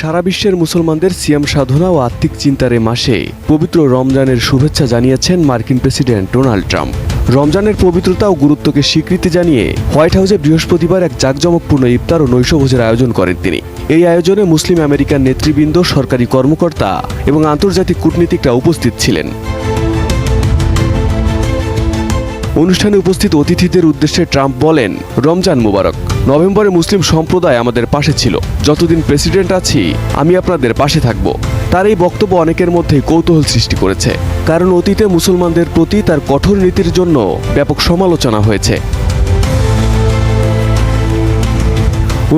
সারা বিশ্বের মুসলমানদের সিয়াম সাধনা ও আত্মিক চিন্তার মাসে পবিত্র রমজানের শুভেচ্ছা জানিয়েছেন মার্কিন প্রেসিডেন্ট ডোনাল্ড ট্রাম্প। রমজানের পবিত্রতা ও গুরুত্বকে স্বীকৃতি জানিয়ে হোয়াইট হাউসে বৃহস্পতিবার এক জাঁকজমকপূর্ণ ইফতার ও নৈশভোজের আয়োজন করেন তিনি। এই আয়োজনে মুসলিম আমেরিকান নেতৃবৃন্দ, সরকারি কর্মকর্তা এবং আন্তর্জাতিক কূটনীতিকরা উপস্থিত ছিলেন। অনুষ্ঠানে উপস্থিত অতিথিদের উদ্দেশ্যে ট্রাম্প বলেন, রমজান মুবারক। নভেম্বরে মুসলিম সম্প্রদায় আমাদের পাশে ছিল। যতদিন প্রেসিডেন্ট আছি, আমি আপনাদের পাশে থাকব। তার এই বক্তব্য অনেকের মধ্যে কৌতূহল সৃষ্টি করেছে। কারণ অতীতে মুসলমানদের প্রতি তার কঠোর নীতির জন্য ব্যাপক সমালোচনা হয়েছে।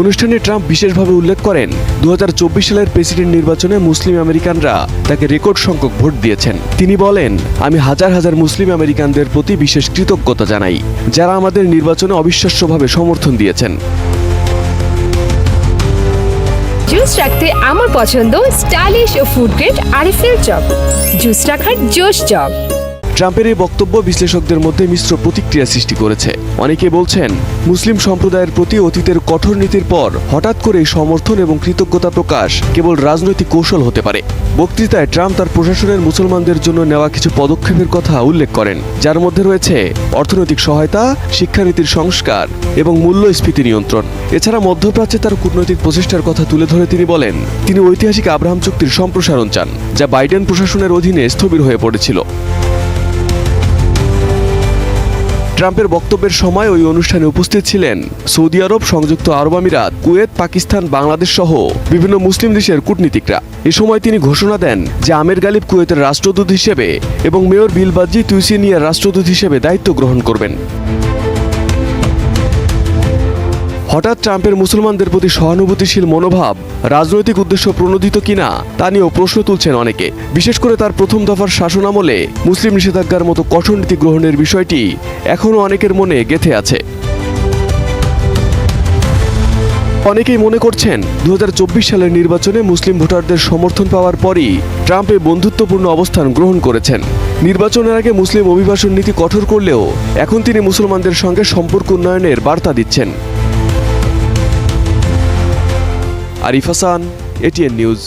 অনুষ্ঠানে ট্রাম্প বিশেষভাবে উল্লেখ করেন দু হাজার চব্বিশ সালের প্রেসিডেন্ট নির্বাচনে মুসলিম আমেরিকানরা তাকে রেকর্ড সংখ্যক ভোট দিয়েছেন। তিনি বলেন, আমি হাজার হাজার মুসলিম আমেরিকানদের প্রতি বিশেষ কৃতজ্ঞতা জানাই, যারা আমাদের নির্বাচনে অবিশ্বাস্যভাবে সমর্থন দিয়েছেন। জুস রাখতে আমার পছন্দ স্টাইলিশ ও ফুড গ্রেড আরিফেল চপ। জুস রাখার জোশ চপ। ট্রাম্পের এই বক্তব্য বিশ্লেষকদের মধ্যে মিশ্র প্রতিক্রিয়া সৃষ্টি করেছে। অনেকে বলছেন, মুসলিম সম্প্রদায়ের প্রতি অতীতের কঠোর নীতির পর হঠাৎ করে সমর্থন এবং কৃতজ্ঞতা প্রকাশ কেবল রাজনৈতিক কৌশল হতে পারে। বক্তৃতায় ট্রাম্প তার প্রশাসনের মুসলমানদের জন্য নেওয়া কিছু পদক্ষেপের কথা উল্লেখ করেন। যার মধ্যে রয়েছে অর্থনৈতিক সহায়তা, শিক্ষানীতির সংস্কার এবং মূল্যস্ফীতি নিয়ন্ত্রণ। এছাড়া মধ্যপ্রাচ্যে তার কূটনৈতিক প্রচেষ্টার কথা তুলে ধরে তিনি বলেন, তিনি ঐতিহাসিক আব্রাহাম চুক্তির সম্প্রসারণ চান, যা বাইডেন প্রশাসনের অধীনে স্থবির হয়ে পড়েছিল। ট্রাম্পের বক্তব্যের সময় ওই অনুষ্ঠানে উপস্থিত ছিলেন সৌদি আরব, সংযুক্ত আরব আমিরাত, কুয়েত, পাকিস্তান, বাংলাদেশ সহ বিভিন্ন মুসলিম দেশের কূটনীতিকরা। এ সময় তিনি ঘোষণা দেন যে আমের গালিব কুয়েতের রাষ্ট্রদূত হিসেবে এবং মেয়র বিলবাজি তুইসিনিয়ার রাষ্ট্রদূত হিসেবে দায়িত্ব গ্রহণ করবেন। হঠাৎ ট্রাম্পের মুসলমানদের প্রতি সহানুভূতিশীল মনোভাব, রাজনৈতিক উদ্দেশ্য প্রণোদিত কিনা, তা নিয়েও প্রশ্ন তুলছেন অনেকে। বিশেষ করে তার প্রথম দফার শাসনামলে মুসলিম নিষেধাজ্ঞার মতো কঠোর নীতি গ্রহণের বিষয়টি এখনও অনেকের মনে গেথে আছে। অনেকেই মনে করছেন দু হাজার চব্বিশ সালের নির্বাচনে মুসলিম ভোটারদের সমর্থন পাওয়ার পরই ট্রাম্প বন্ধুত্বপূর্ণ অবস্থান গ্রহণ করেছেন। নির্বাচনের আগে মুসলিম অভিবাসন নীতি কঠোর করলেও এখন তিনি মুসলমানদের সঙ্গে সম্পর্ক উন্নয়নের বার্তা দিচ্ছেন। Arif Hasan ATN news